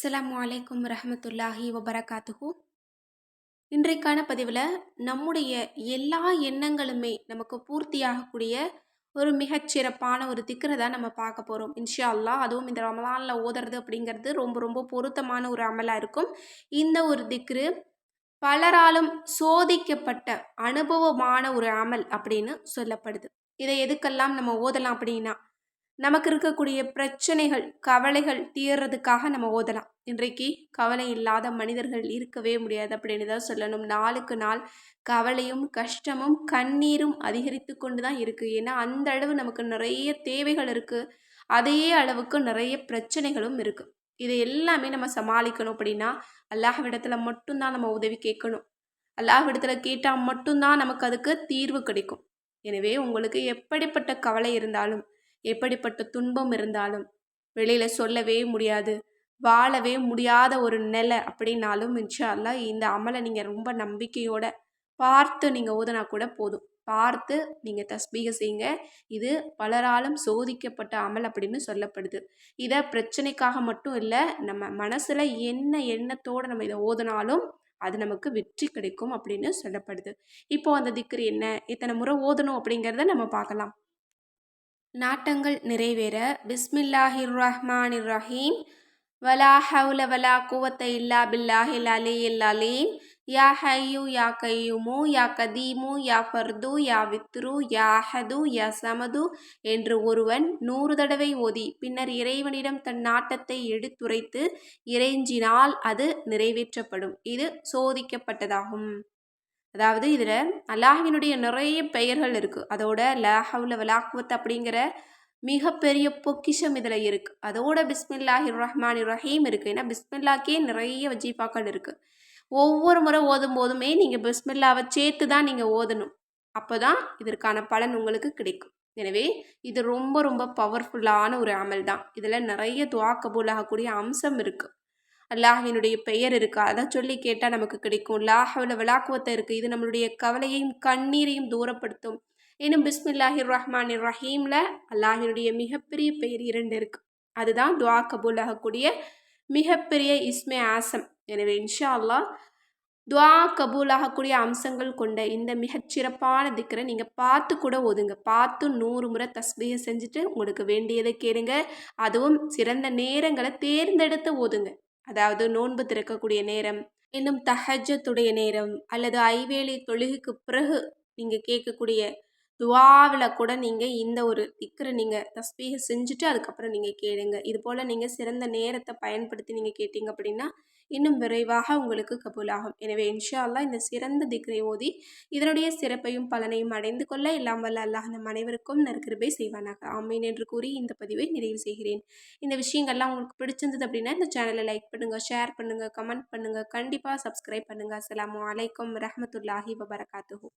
அஸ்லாம் வலைக்கம் ரஹமத்துல்லாஹி வபரகாத்துஹு. இன்றைக்கான பதிவில் நம்முடைய எல்லா எண்ணங்களுமே நமக்கு பூர்த்தியாகக்கூடிய ஒரு மிகச்சிறப்பான ஒரு திக்கரை தான் நம்ம பார்க்க போகிறோம் இன்ஷா அல்லா அதுவும் இந்த ரமலானில் ஓதுறது அப்படிங்கிறது ரொம்ப ரொம்ப பொருத்தமான ஒரு அமலாக இருக்கும். இந்த ஒரு திக்ரு பலராலும் சோதிக்கப்பட்ட அனுபவமான ஒரு அமல் அப்படின்னு சொல்லப்படுது. இதை எதுக்கெல்லாம் நம்ம ஓதலாம் அப்படின்னா நமக்கு இருக்கக்கூடிய பிரச்சனைகள் கவலைகள் தீர்றதுக்காக நம்ம ஓதலாம். இன்றைக்கு கவலை இல்லாத மனிதர்கள் இருக்கவே முடியாது அப்படின்னு தான் சொல்லணும். நாளுக்கு நாள் கவலையும் கஷ்டமும் கண்ணீரும் அதிகரித்து கொண்டு தான் இருக்குது ஏன்னா அந்த அளவு நமக்கு நிறைய தேவைகள் இருக்குது அதே அளவுக்கு நிறைய பிரச்சனைகளும் இருக்குது இதை எல்லாமே நம்ம சமாளிக்கணும் அப்படின்னா அல்லாஹ்விடத்தில் மட்டும்தான் நம்ம உதவி கேட்கணும். அல்லாஹ்விடத்தில் கேட்டால் மட்டும்தான் நமக்கு அதுக்கு தீர்வு கிடைக்கும். எனவே உங்களுக்கு எப்படிப்பட்ட கவலை இருந்தாலும் எப்படிப்பட்ட துன்பம் இருந்தாலும் வெளியில் சொல்லவே முடியாது. வாழவே முடியாத ஒரு நிலை அப்படின்னாலும் இன்ஷால்லா இந்த அமலை நீங்கள் ரொம்ப நம்பிக்கையோட பார்த்து நீங்கள் ஓதுனா கூட போதும். பார்த்து நீங்கள் தஸ்பீக செய்யுங்க. இது பலராலும் சோதிக்கப்பட்ட அமல் அப்படின்னு சொல்லப்படுது. இதை பிரச்சனைக்காக மட்டும் இல்லை நம்ம மனசில் என்ன எண்ணத்தோடு நம்ம இதை ஓதுனாலும் அது நமக்கு வெற்றி கிடைக்கும் அப்படின்னு சொல்லப்படுது. இப்போ அந்த திக்ரு என்ன? இத்தனை முறை ஓதணும் அப்படிங்கிறத நம்ம பார்க்கலாம். நாட்டங்கள் நிறைவேற. பிஸ்மில்லாஹிர் ரஹ்மான் ரஹீம் வலா ஹவுல வலா குவத்த இல்லா பில்லாஹில் அலியில் அலீம் யா ஹையு யா கையுமு யா கதீமு யா ஃபர்து யா வித்ரு யா ஹது யா சமது என்று ஒருவன் நூறு தடவை ஓதி பின்னர் இறைவனிடம் தன் நாட்டத்தை எடுத்துரைத்து இறைஞ்சினால் அது நிறைவேற்றப்படும். இது சோதிக்கப்பட்டதாகும். அதாவது இதில் அல்லாஹினுடைய நிறைய பெயர்கள் இருக்குது அதோட லாஹவுல வலாக்குவத் அப்படிங்கிற மிகப்பெரிய பொக்கிஷம் இதில் இருக்குது அதோட பிஸ்மில்லாஹி ரஹ்மான் ரஹீம் இருக்குது ஏன்னா பிஸ்மில்லாக்கே நிறைய வஜீஃபாக்கள் இருக்குது ஒவ்வொரு முறை ஓதும் போதுமே நீங்கள் பிஸ்மில்லாவை சேர்த்து தான் நீங்கள் ஓதணும். அப்போ தான் இதற்கான பலன் உங்களுக்கு கிடைக்கும். எனவே இது ரொம்ப ரொம்ப பவர்ஃபுல்லான ஒரு அமல் தான் இதில் நிறைய துவா ஆகக்கூடிய அம்சம் இருக்குது அல்லாஹினுடைய பெயர் இருக்கா. அதை சொல்லி கேட்டால் நமக்கு கிடைக்கும். லாஹவில் விளாக்குவத்தை இருக்குது இது நம்மளுடைய கவலையையும் கண்ணீரையும் தூரப்படுத்தும். இன்னும் பிஸ்மில்லாஹிர் ரஹ்மான் ரஹீமில் அல்லாஹினுடைய மிகப்பெரிய பெயர் இரண்டு இருக்குது அதுதான் துவா கபூல் ஆகக்கூடிய மிகப்பெரிய இஸ்மே ஆசம். எனவே இன்ஷா அல்லாஹ் துவா கபூல் ஆகக்கூடிய அம்சங்கள் கொண்ட இந்த மிகச்சிறப்பான திக்கரை நீங்கள் பார்த்து கூட ஓதுங்க. பார்த்து நூறு முறை தஸ்பியை செஞ்சுட்டு உங்களுக்கு வேண்டியதை கேளுங்க. அதுவும் சிறந்த நேரங்களை தேர்ந்தெடுத்து ஓதுங்க. அதாவது நோன்பு திறக்கக்கூடிய நேரம் இன்னும் தஹஜத்துடைய நேரம் அல்லது ஐவேளை தொழுகைக்கு பிறகு நீங்கள் கேட்கக்கூடிய துவாவில் கூட நீங்கள் இந்த ஒரு திக்கரை நீங்கள் தஸ்பீகை செஞ்சுட்டு அதுக்கப்புறம் நீங்கள் கேளுங்க. இது போல் நீங்கள் சிறந்த நேரத்தை பயன்படுத்தி நீங்கள் கேட்டீங்க அப்படின்னா இன்னும் விரைவாக உங்களுக்கு கபூலாகும். எனவே இன்ஷா அல்லா இந்த சிறந்த திக்ரை ஓதி இதனுடைய சிறப்பையும் பலனையும் அடைந்து கொள்ள எல்லாம் வல்ல அல்லாஹ் நம் அனைவருக்கும் நற்கிருபை செய்வானாக. ஆமீன் என்று கூறி இந்த பதிவை நிறைவு செய்கிறேன். இந்த விஷயங்கள்லாம் உங்களுக்கு பிடிச்சிருந்தது அப்படின்னா இந்த சேனலை லைக் பண்ணுங்கள் ஷேர் பண்ணுங்கள் கமெண்ட் பண்ணுங்கள் கண்டிப்பாக சப்ஸ்கிரைப் பண்ணுங்கள் அஸ்லாம் வலைக்கம் ரஹமத்துல்லாஹி வபரகாத்துஹூ.